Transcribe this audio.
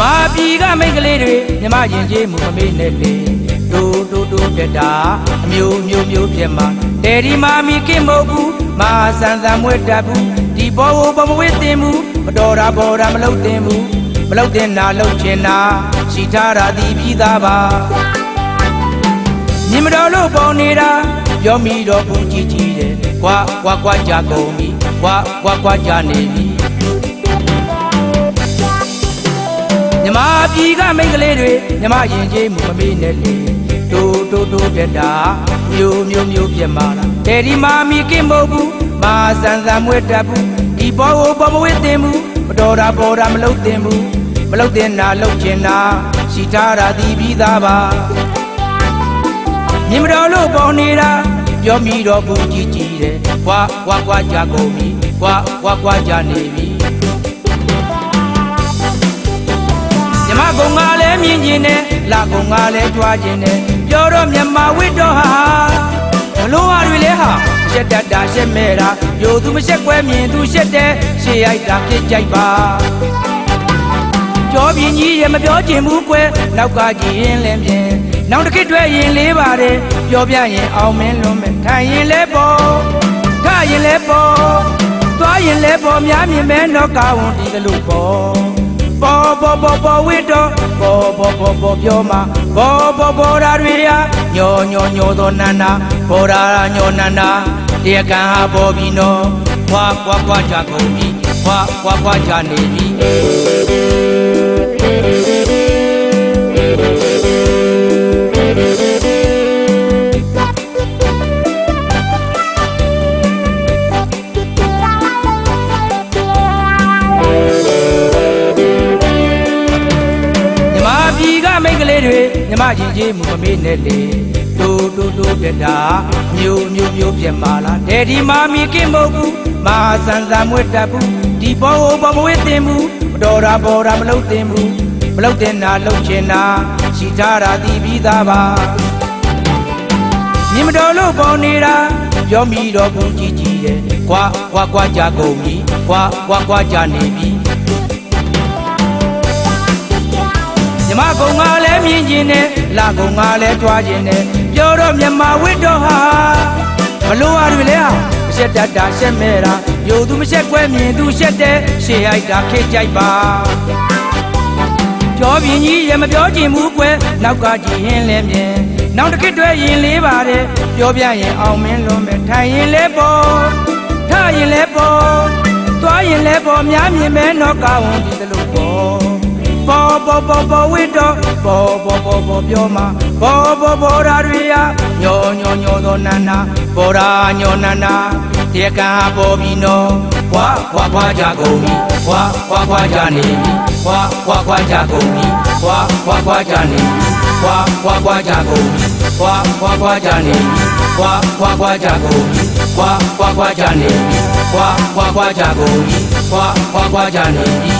မြမပြည်ကမိန်းကလေးတွေမြမရင်ကြီးမူမမေ့နဲ့လေတိုးတိုးတိုးတက်တာအမျိုးမျိုးမျိုးပြက်မှာတယ်ဒီမာမီကင်းမဟုတ်ဘူးမာဆန်ဆန်မွေးတတ်ဘူးဒီဘောကိုဘမဝေးတင်ဘူးမတော်တာဘောတာမလုပ်တင်ဘူးမလုပ်တင်တာလုပ်ချင်တာရှိထားတာဒီပြီးသားပါမြင်မတော်လို့ပေါ်နေတာပြောမိတော့ဘူးကြည့်ကြည့်တယ်ကွာကွာကွာကြကုန်ပြီကွာကွာကွာကြနေပြီ မြမပြည်ကမိန်းကလေးတွေမြမရင်ကြီးမူမမေ့နဲ့လေတိုးတိုးတိုးတက်တာမျိုးမျိုးမျိုးပြက်မာလာတယ်ဒီမာမီကင်းမဟုတ်ဘူးမာဆန်ဆန်မွေးတတ်ဘူးဒီဘောကိုဘောမဝေးတင်ဘူးမတော်တာပေါ်တာမလုပ်တင်ဘူးမလုပ်တင်တာလုပ်ချင်တာရှိထားတာဒီပြီးသားပါမြင်မတော်လို့ပေါ်နေတာပြောမိတော့ဘူးကြည့်ကြည့်တယ်ကွာကွာကွာကြကုန်ပြီကွာကွာကွာကြနေပြီ မြမကုံကလည်းမြင်ကျင်တယ်လာကုံကလည်းကြွားကျင်တယ်ပြောတော့မြမဝိတော်ဟာဘလို့ဟာတွေလဲဟာရှက်တတ်တာရှက်မဲ့တာယိုသူမရှက်ကွဲမြင်သူရှက်တယ်ရှေ့ရိုက်တာပြစ်ကြိုက်ပါကြောပြင်းကြီးရဲ့မပြောချင်ဘူးကွယ်နောက်ကကြည့်ရင်လည်းမြင်နောက်တစ်ခေတ်တွေ့ရင်လေးပါတယ်ပြောပြရင်အောင်မင်းလွန်မယ်ထိုင်ရင်လည်းပေါ်ထရင်လည်းပေါ်သွားရင်လည်းပေါ်များမြင်မဲတော့ကောင်းဒီကလို့ပေါ် ပေါ်ပေါ်ပေါ်ပေါ်ဝိတော့ပေါ်ပေါ်ပေါ်ပေါ်ပြောမှာပေါ်ပေါ်ပေါ်ဓာတွေရာညောညောညောသောနန္နာပေါ်ဓာညောနန္နာတရားကံဟာပေါ်ပြီးနော်ခွာခွာခွာကြကုန်ပြီခွာခွာခွာကြနေပြီ မိန်းကလေးတွေမြမရင်ကြီးမူမမေ့နဲ့လေတိုးတိုးတိုးပြတာမျိုးမျိုးမျိုးပြက်မာလာတယ်ဒီမာမီကင်းမဟုတ်ဘူးမာဆန်ဆန်မွေးတတ်ဘူးဒီဘောကိုဘမဝေးတင်ဘူးမတော်တာပေါ်တာမလုပ်တင်ဘူးမလုပ်တင်တာလုပ်ချင်တာရှိထားတာဒီပြီးသားပါမြင်မတော်လို့ပေါ်နေတာပြောမိတော့ဘူးကြည့်ကြည့်တယ်ကွာကွာကွာကြကုန်ပြီကွာကွာကွာကြနေပြီ မြမကုံကလည်းမြင်ကျင်တယ်လာကုံကလည်းတွားကျင်တယ်ပြောတော့မြမဝိတော့ဟာဘလို့ဟာတွေလဲဟာမရှက်တတ်တာရှက်မဲ့တာယိုသူမရှက်ကွဲမြင်သူရှက်တယ်ရှေ့ဟိုက်တာခေကြိုက်ပါကြောပြင်းကြီးရမပြောချင်ဘူးကွယ်နောက်ကကြည့်ရင်လည်းမြင်နောက်တစ်ခေတ်တွေ့ရင်လေးပါတယ်ပြောပြရင်အောင်မင်းလွန်မယ်ထိုင်ရင်လည်းပေါ်ထရင်လည်းပေါ်သွားရင်လည်းပေါ်များမြင်မဲတော့ကောင်းဒီသလိုပေါ်ပေါ်ပေါ်ပေါ်ပေါ်ဝိတော့ပေါ်ပေါ် Bobo bobo wido Bobo bobo bioma Bobo bora ria Nyo nyo nyo do nana Bora nyo nana Tieka bobino Kwa kwa kwa jagomi Kwa kwa kwa janemi Kwa kwa kwa jagomi Kwa kwa kwa janemi Kwa kwa kwa jagomi Kwa kwa kwa janemi Kwa kwa kwa jagomi Kwa kwa kwa janemi Kwa kwa kwa jagomi Kwa kwa kwa janemi